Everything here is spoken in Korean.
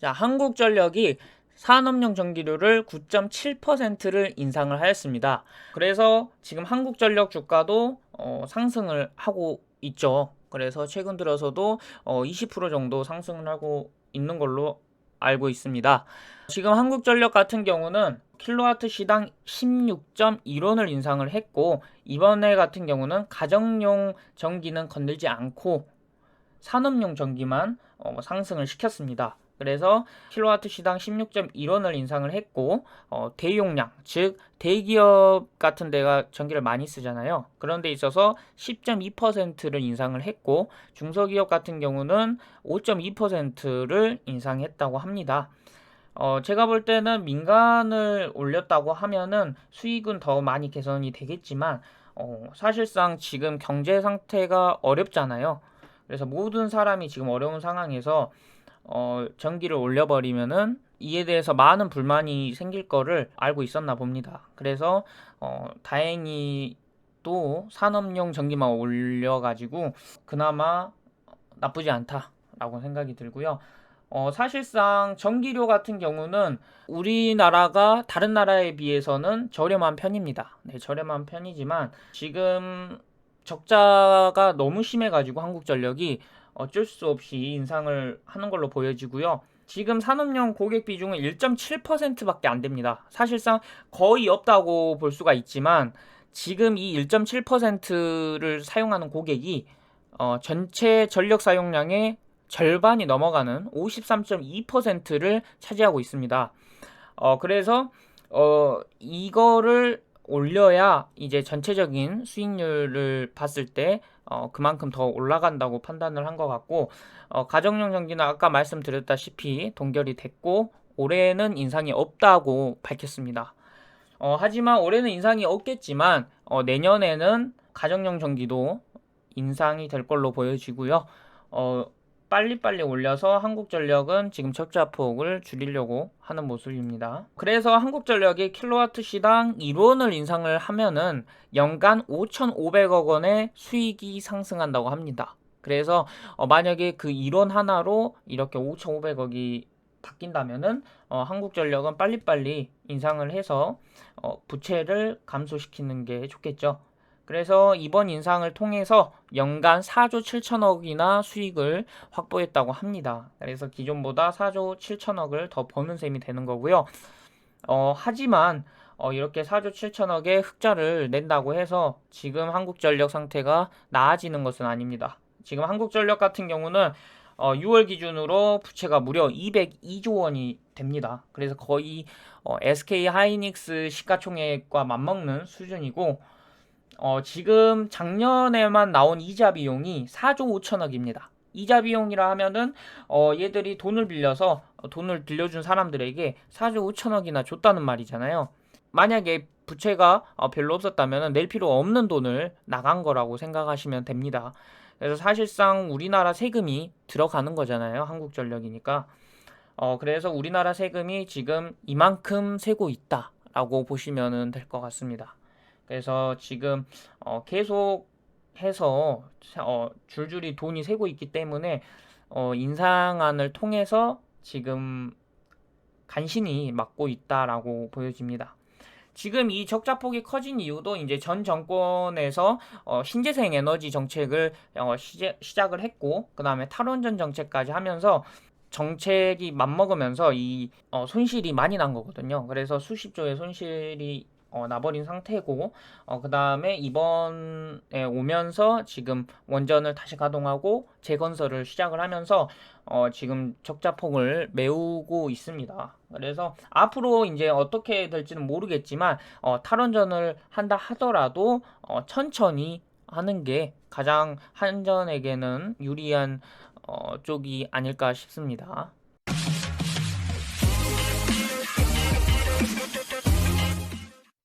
자, 한국전력이 산업용 전기료를 9.7%를 인상을 하였습니다. 그래서 지금 한국전력 주가도 어, 상승을 하고 있죠. 그래서 최근 들어서도 어, 20% 정도 상승을 하고 있는 걸로 알고 있습니다. 지금 한국전력 같은 경우는 킬로와트 시당 16.1원을 인상을 했고 이번에 같은 경우는 가정용 전기는 건들지 않고 산업용 전기만 어, 상승을 시켰습니다. 그래서 킬로와트 시당 16.1원을 인상을 했고 어, 대용량 즉 대기업 같은 데가 전기를 많이 쓰잖아요. 그런 데 있어서 10.2%를 인상을 했고 중소기업 같은 경우는 5.2%를 인상했다고 합니다. 어, 제가 볼 때는 민간을 올렸다고 하면은 수익은 더 많이 개선이 되겠지만 어, 사실상 지금 경제 상태가 어렵잖아요. 그래서 모든 사람이 지금 어려운 상황에서 어, 전기를 올려버리면은 이에 대해서 많은 불만이 생길 거를 알고 있었나 봅니다. 그래서 어, 다행히 또 산업용 전기만 올려가지고 그나마 나쁘지 않다라고 생각이 들고요. 어, 사실상 전기료 같은 경우는 우리나라가 다른 나라에 비해서는 저렴한 편입니다. 네, 저렴한 편이지만 지금 적자가 너무 심해가지고 한국전력이 어쩔 수 없이 인상을 하는 걸로 보여지고요. 지금 산업용 고객 비중은 1.7%밖에 안 됩니다. 사실상 거의 없다고 볼 수가 있지만 지금 이 1.7%를 사용하는 고객이 어, 전체 전력 사용량의 절반이 넘어가는 53.2%를 차지하고 있습니다. 어, 그래서 어, 이거를 올려야 이제 전체적인 수익률을 봤을 때 어, 그만큼 더 올라간다고 판단을 한 것 같고 어, 가정용 전기는 아까 말씀드렸다시피 동결이 됐고 올해는 인상이 없다고 밝혔습니다. 어, 하지만 올해는 인상이 없겠지만 어, 내년에는 가정용 전기도 인상이 될 걸로 보여지고요. 어, 빨리빨리 올려서 한국전력은 지금 적자 폭을 줄이려고 하는 모습입니다. 그래서 한국전력이 킬로와트 시당 1원을 인상을 하면은 연간 5,500억 원의 수익이 상승한다고 합니다. 그래서 어 만약에 그 1원 하나로 이렇게 5,500억이 바뀐다면은 어 한국전력은 빨리빨리 인상을 해서 어 부채를 감소시키는 게 좋겠죠. 그래서 이번 인상을 통해서 연간 4조 7천억이나 수익을 확보했다고 합니다. 그래서 기존보다 4조 7천억을 더 버는 셈이 되는 거고요. 어, 하지만 어, 이렇게 4조 7천억의 흑자를 낸다고 해서 지금 한국전력 상태가 나아지는 것은 아닙니다. 지금 한국전력 같은 경우는 어, 6월 기준으로 부채가 무려 202조 원이 됩니다. 그래서 거의 어, SK 하이닉스 시가총액과 맞먹는 수준이고 어, 지금 작년에만 나온 이자 비용이 4조 5천억입니다. 이자 비용이라 하면은 어, 얘들이 돈을 빌려서 돈을 빌려준 사람들에게 4조 5천억이나 줬다는 말이잖아요. 만약에 부채가 어, 별로 없었다면 낼 필요 없는 돈을 나간 거라고 생각하시면 됩니다. 그래서 사실상 우리나라 세금이 들어가는 거잖아요. 한국전력이니까. 어, 그래서 우리나라 세금이 지금 이만큼 세고 있다라고 보시면 될 것 같습니다. 그래서 지금 어, 계속 해서 어, 줄줄이 돈이 새고 있기 때문에 어, 인상안을 통해서 지금 간신히 막고 있다라고 보여집니다. 지금 이 적자폭이 커진 이유도 이제 전 정권에서 어, 신재생 에너지 정책을 어, 시제, 시작을 했고 그 다음에 탈원전 정책까지 하면서 정책이 맞먹으면서 이 어, 손실이 많이 난 거거든요. 그래서 수십조의 손실이 어, 나버린 상태고 어, 그 다음에 이번에 오면서 지금 원전을 다시 가동하고 재건설을 시작을 하면서 어, 지금 적자폭을 메우고 있습니다. 그래서 앞으로 이제 어떻게 될지는 모르겠지만 어, 탈원전을 한다 하더라도 어, 천천히 하는 게 가장 한전에게는 유리한 어, 쪽이 아닐까 싶습니다.